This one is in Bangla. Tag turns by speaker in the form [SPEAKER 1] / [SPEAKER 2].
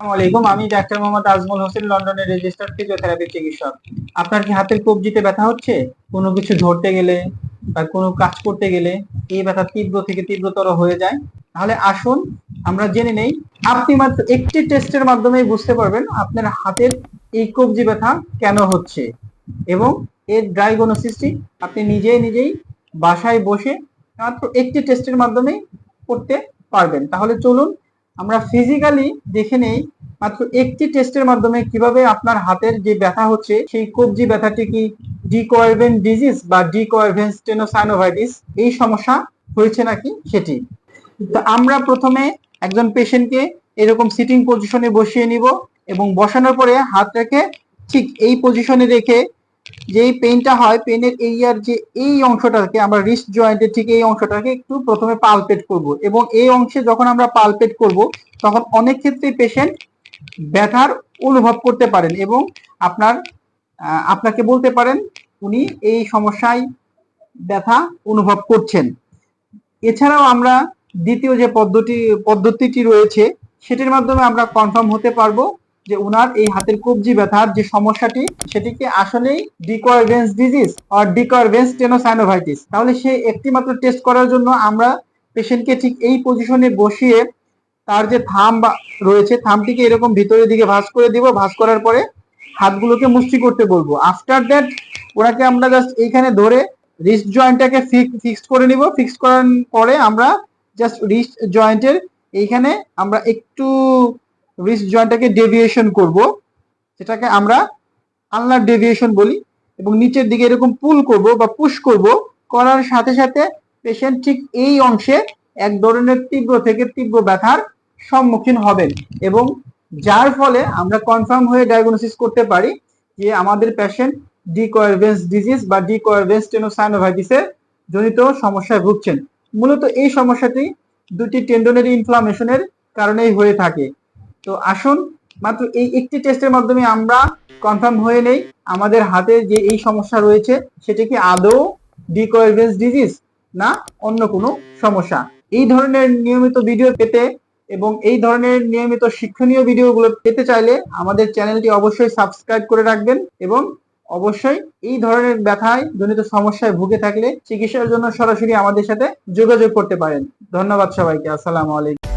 [SPEAKER 1] আলাইকুম, আমি ডাক্তার মোহাম্মদ আজমল হোসেন, লন্ডনের রেজিস্টার্ড ফিজিওথেরাপি চিকিৎসক। আপনার কি হাতের কবজিতে ব্যথা হচ্ছে? কোনো কিছু ধরতে গেলে বা কোনো কাজ করতে গেলে এই ব্যথা তীব্র থেকে তীব্রতর হয়ে যায়? তাহলে আসুন, আমরা জেনে নেই। আপনি মাত্র একটি টেস্টের মাধ্যমে বুঝতে পারবেন আপনার হাতের এই কবজি ব্যথা কেন হচ্ছে এবং এর ডায়াগনোসিসটি আপনি নিজেই নিজেই বাসায় বসে মাত্র একটি টেস্টের মাধ্যমে করতে পারবেন। তাহলে চলুন আমরা ফিজিক্যালি দেখে নেই, মাত্র একটি টেস্টের মাধ্যমে কীভাবে আপনার হাতের যে ব্যথা হচ্ছে, সেই কবজি ব্যথাটি কি ডিকোয়ারভেন ডিজিজ বা ডিকোয়ারভেন স্টেনোসাইনোভাইটিস এই সমস্যা হয়েছে নাকি সেটি? তো আমরা প্রথমে একজন পেশেন্টকে এরকম সিটিং পজিশনে বসিয়ে নিব এবং বসানোর পরে হাত রেখে ঠিক এই পজিশনে রেখে যেই পেইনটা হয়, পেনের এরিয়ার যে এই অংশটাকে, আমরা রিস্ট জয়েন্টের ঠিক এই অংশটাকে একটু প্রথমে পালপেট করব এবং এই অংশে যখন আমরা পালপেট করব, তখন অনেক ক্ষেত্রে পেশেন্ট ব্যথার অনুভব করতে পারেন এবং আপনার আপনাকে বলতে পারেন, উনি এই সমস্যায় ব্যথা অনুভব করছেন। এছাড়াও আমরা দ্বিতীয় যে পদ্ধতি, পদ্ধতিটি রয়েছে, সেটির মাধ্যমে আমরা কনফার্ম হতে পারব যে উনার এই হাতের কবজি ব্যথার যে সমস্যাটি, সেটিকে আসলেই ডিকোয়ারভেন্স ডিজিজ আর ডিকোয়ারভেন্স টেনোসাইনোভাইটিস। তাহলে সে একটি মাত্র টেস্ট করার জন্য আমরা পেশেন্টকে ঠিক এই পজিশনে বসিয়ে তার যে থাম রয়েছে, থামটিকে এরকম ভিতরের দিকে ভাঁজ করে দিব, ভাঁজ করার পরে হাতগুলোকে মুষ্টি করতে বলব। আফটার দ্যাট ওনাকে আমরা জাস্ট এইখানে ধরে রিস্ট জয়েন্টটাকে ফিক্সড করে নিব। ফিক্সড করার পরে আমরা জাস্ট রিস্ট জয়েন্টের এইখানে আমরা একটু রিস্ট জয়েন্টটাকে ডেভিয়েশন করব সেটাকে আমরা আলনার ডেভিয়েশন বলি এবং নিচের দিকে এরকম পুল করব বা পুশ করব, করার সাথে সাথে পেশেন্ট ঠিক এই অংশে এক ধরনের তীব্র থেকে তীব্র ব্যথার সম্মুখীন হবেন এবং যার ফলে আমরা কনফার্ম হয়ে ডায়াগনোসিস করতে পারি যে আমাদের পেশেন্ট ডিকোয়ারভেন্স ডিজিজ বা ডিকোয়ারভেন্স টেনোসাইনোভাইটিসের জনিত সমস্যায় ভুগছেন। মূলত এই সমস্যাটি দুটি টেন্ডনের ইনফ্লামেশনের কারণেই হয়ে থাকে। তো আসুন, মাত্র এই একটি টেস্টের মাধ্যমে আমরা কনফার্ম হয়ে নেই। আমাদের হাতে যে এই সমস্যা রয়েছে সেটি কি আদৌ ডিকোয়ারভেন্স ডিজিজ না অন্য কোনো সমস্যা। এই ধরনের নিয়মিত ভিডিও পেতে এবং এই ধরনের নিয়মিত শিক্ষণীয় ভিডিওগুলো পেতে চাইলে আমাদের চ্যানেলটি অবশ্যই সাবস্ক্রাইব করে রাখবেন এবং অবশ্যই এই ধরনের ব্যথায়, জনিত সমস্যায় ভুগে থাকলে চিকিৎসার জন্য সরাসরি আমাদের সাথে যোগাযোগ করতে পারেন। ধন্যবাদ সবাইকে, আসসালামু আলাইকুম।